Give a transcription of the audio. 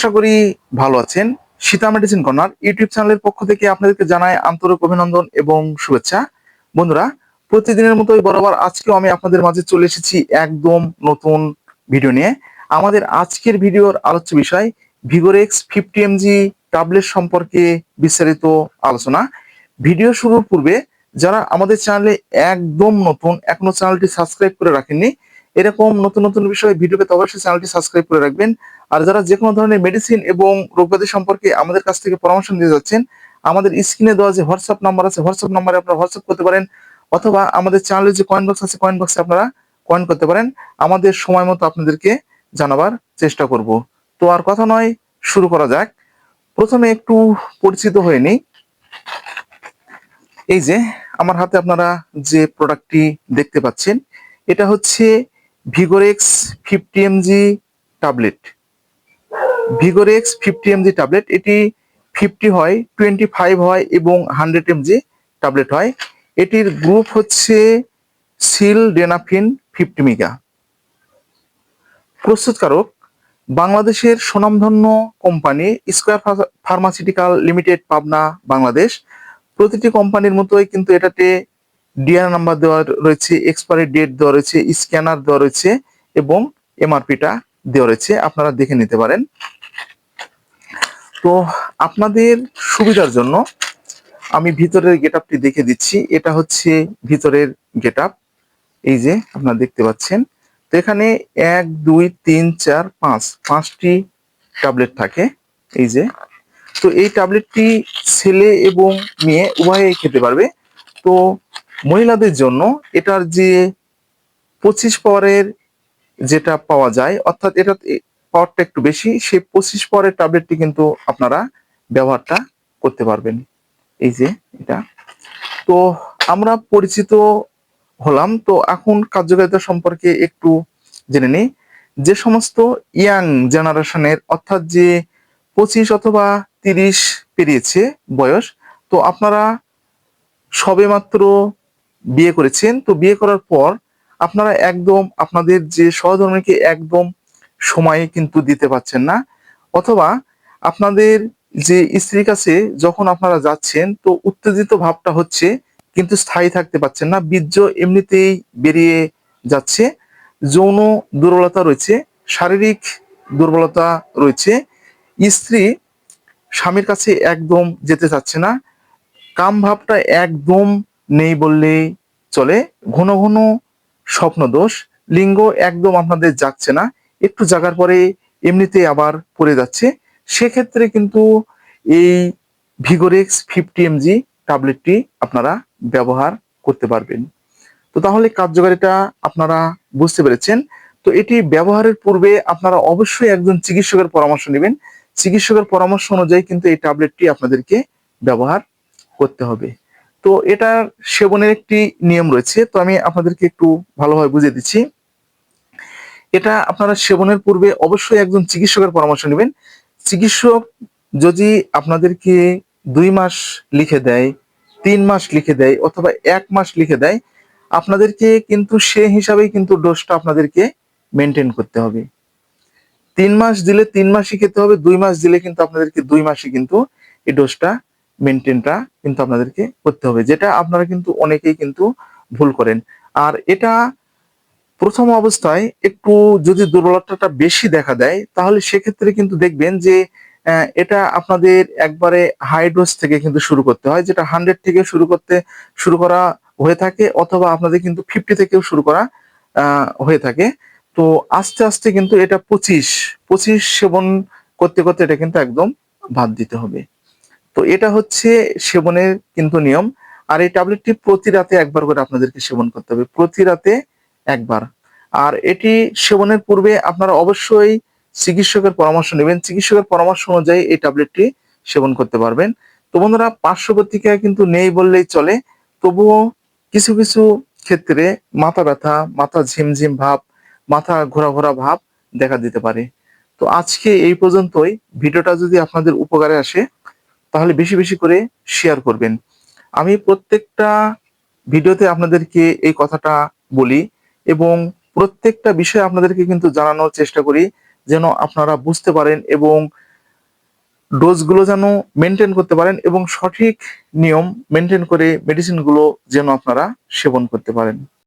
আশা করি ভালো আছেন। সীতা মেডিসিন কর্নার ইউটিউব চ্যানেলের পক্ষ থেকে আপনাদেরকে জানাই আন্তরিক অভিনন্দন এবং শুভেচ্ছা। বন্ধুরা, প্রতিদিনের মতোই বরাবর আজকেও আমি আপনাদের মাঝে চলে এসেছি একদম নতুন ভিডিও নিয়ে। আমাদের আজকের ভিডিওর আলোচ্য বিষয় ভিগোরেক্স ফিফটি এমজি ট্যাবলেট সম্পর্কে বিস্তারিত আলোচনা। ভিডিও শুরুর পূর্বে যারা আমাদের চ্যানেলে একদম নতুন, এখনও চ্যানেলটি সাবস্ক্রাইব করে রাখেননি, এরকম নতুন নতুন বিষয়ে ভিডিও পেতে অবশ্যই চ্যানেলটি সাবস্ক্রাইব করে রাখবেন। আর যারা যে কোনো ধরনের মেডিসিন এবং রোগব্যাধি সম্পর্কে আমাদের কাছ থেকে পরামর্শ নিয়ে যাচ্ছেন, আমাদের স্ক্রিনে দেওয়া যে হোয়াটসঅ্যাপ নাম্বার আছে হোয়াটসঅ্যাপ নাম্বারে আপনারা হোয়াটসঅ্যাপ করতে পারেন অথবা আমাদের চ্যানেলের যে কয়েন বক্স আছে কয়েন বক্সে আপনারা কয়েন করতে পারেন। আমাদের সময় মতো আপনাদেরকে জানাবার চেষ্টা করব। তো আর কথা নয়, শুরু করা যাক। প্রথমে একটু পরিচিত হয়ে নিই। এই যে, আমার হাতে আপনারা যে প্রোডাক্টটি দেখতে পাচ্ছেন, এটা হচ্ছে Vigorex fifty MG tablet Vigorex fifty MG tablet এটি ফিফটি হয় টোয়েন্টি ফাইভ হয় এবং হান্ড্রেড এমজি ট্যাবলেট হয়। এটির গ্রুপ হচ্ছে সিল ডেনাফিন ফিফটি মিগা প্রস্তুতকারক, বাংলাদেশের সুনামধন্য company Square Pharmaceutical Limited Pabna, Bangladesh. প্রতিটি কোম্পানির মতোই কিন্তু এটাতে ডিআর নাম্বার দেওয়া রয়েছে এক্সপায়ারি ডেট দেওয়া রয়েছে স্ক্যানার দেওয়া রয়েছে এবং এমআরপিটা দেওয়া রয়েছে। আপনারা দেখে নিতে পারেন। তো আপনাদের সুবিধার জন্য আমি ভিতরের গেট আপটি দেখে দিচ্ছি। এটা হচ্ছে ভিতরের গেট আপ এই যে আপনারা দেখতে পাচ্ছেন। তো এখানে এক, দুই, তিন, চার, পাঁচ, পাঁচটি ট্যাবলেট থাকে। এই যে। তো এই ট্যাবলেটটি ছেলে এবং মেয়ে উভয়েই খেতে পারবে। তো মহিলাদের জন্য এটার যে পঁচিশ পাওয়ারের যেটা পাওয়া যায়, অর্থাৎ এটা পাওয়ারটা একটু বেশি, সে পঁচিশ পাওয়ারের ট্যাবলেটটি কিন্তু আপনারা ব্যবহারটা করতে পারবেন। এই যে এটা। তো আমরা পরিচিত হলাম। তো এখন কার্যকারিতা সম্পর্কে একটু জেনে নিই। যে সমস্ত ইয়াং জেনারেশনের, অর্থাৎ যে পঁচিশ অথবা তিরিশ পেরিয়েছে বয়স, তো আপনারা সবেমাত্র বিয়ে করেছেন। তো বিয়ে করার পর আপনারা একদম, আপনাদের যে সহধর্মীকে একদম সময় কিন্তু দিতে পারছেন না। অথবা আপনাদের যে স্ত্রীর কাছে যখন আপনারা যাচ্ছেন, তো উত্তেজিত ভাবটা হচ্ছে কিন্তু স্থায়ী থাকতে পারছেন না। বীর্য এমনিতেই বেরিয়ে যাচ্ছে। যৌন দুর্বলতা রয়েছে, শারীরিক দুর্বলতা রয়েছে। স্ত্রী স্বামীর কাছে একদম যেতে চাচ্ছে না। কাম ভাবটা একদম নেই বললেই চলে। ঘন ঘন স্বপ্ন দোষ লিঙ্গ একদম আপনাদের যাচ্ছে না। একটু জাগার পরে এমনিতেই আবার পড়ে যাচ্ছে। সেক্ষেত্রে কিন্তু এই ভিগোরেক্স ফিফটি এমজি ট্যাবলেটটি আপনারা ব্যবহার করতে পারবেন। তো তাহলে কার্যকারিতা আপনারা বুঝতে পেরেছেন। তো এটি ব্যবহারের পূর্বে আপনারা অবশ্যই একজন চিকিৎসকের পরামর্শ নেবেন। চিকিৎসকের পরামর্শ অনুযায়ী কিন্তু এই ট্যাবলেটটি আপনাদেরকে ব্যবহার করতে হবে। তো এটার সেবনের একটি নিয়ম রয়েছে। তো আমি আপনাদেরকে একটু ভালোভাবে বুঝিয়ে দিচ্ছি। এটা আপনারা সেবনের পূর্বে অবশ্যই একজন চিকিৎসকের পরামর্শ নেবেন। চিকিৎসক যদি আপনাদেরকে দুই মাস লিখে দেয়, তিন মাস লিখে দেয় অথবা এক মাস লিখে দেয়, আপনাদেরকে কিন্তু সে হিসাবেই কিন্তু ডোজটা আপনাদেরকে মেনটেন করতে হবে। তিন মাস দিলে তিন মাসই খেতে হবে, দুই মাস দিলে কিন্তু আপনাদেরকে দুই মাসই কিন্তু এই ডোজটা মেনটেনটা কিন্তু আপনাদেরকে করতে হবে, যেটা আপনারা কিন্তু অনেকেই কিন্তু ভুল করেন। আর এটা প্রথম অবস্থায় একটু যদি দুর্বলতাটা বেশি দেখা দেয়, তাহলে সেক্ষেত্রে কিন্তু দেখবেন যে এটা আপনাদের একবারে হাই ডোজ থেকে কিন্তু শুরু করতে হয়, যেটা হান্ড্রেড থেকে শুরু করতে, শুরু করা হয়ে থাকে অথবা আপনাদের কিন্তু ফিফটি থেকেও শুরু করা হয়ে থাকে। তো আস্তে আস্তে কিন্তু এটা পঁচিশ পঁচিশ সেবন করতে করতে এটা কিন্তু একদম বাদ দিতে হবে। তো এটা হচ্ছে সেবনের কিন্তু নিয়ম। আর এই ট্যাবলেটটি প্রতি রাতে একবার করে আপনাদেরকে সেবন করতে হবে। প্রতি রাতে একবার। আর এটি সেবনের পূর্বে আপনারা অবশ্যই চিকিৎসকের পরামর্শ নেবেন। চিকিৎসকের পরামর্শ অনুযায়ী এই ট্যাবলেটটি সেবন করতে পারবেন। তো বন্ধুরা পার্শ্ব প্রতিক্রিয়া কিন্তু নেই বললেই চলে। তবুও কিছু কিছু ক্ষেত্রে মাথা ব্যথা, মাথা ঝিমঝিম ভাব, মাথা ঘোরা ঘোরা ভাব দেখা দিতে পারে। তো আজকে এই পর্যন্তই। ভিডিওটা যদি আপনাদের উপকারে আসে, তাহলে বেশি বেশি করে শেয়ার করবেন। আমি প্রত্যেকটা ভিডিওতে আপনাদেরকে এই কথাটা বলি এবং প্রত্যেকটা বিষয় আপনাদেরকে কিন্তু জানানোর চেষ্টা করি, যেন আপনারা বুঝতে পারেন এবং ডোজগুলো যেন মেনটেন করতে পারেন এবং সঠিক নিয়ম মেনটেন করে মেডিসিনগুলো যেন আপনারা সেবন করতে পারেন।